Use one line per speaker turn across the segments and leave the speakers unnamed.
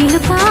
feel
about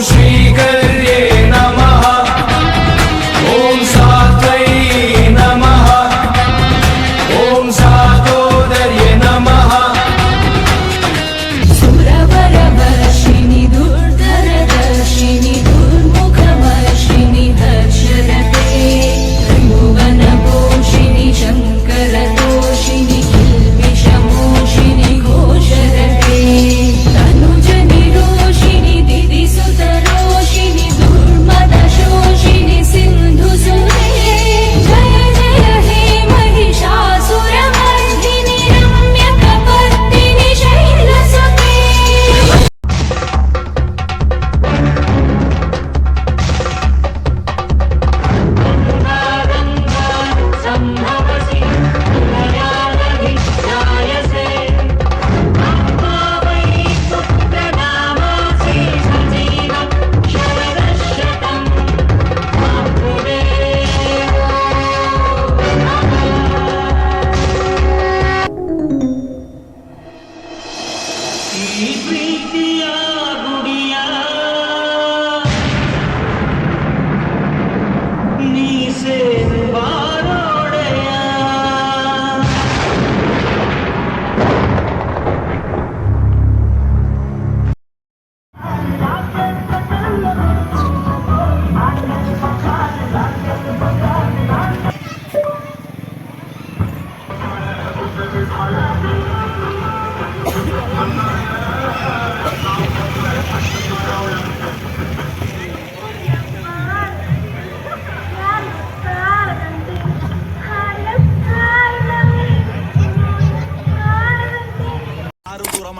സ്വീകരി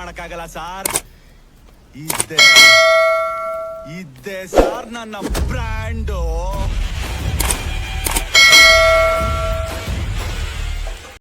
ಮಾಡಕ್ಕಾಗಲ್ಲ sir. ಇದ್ದೆ ಇದ್ದೆ ಸಾರ್ ನನ್ನ ಬ್ರ್ಯಾಂಡು.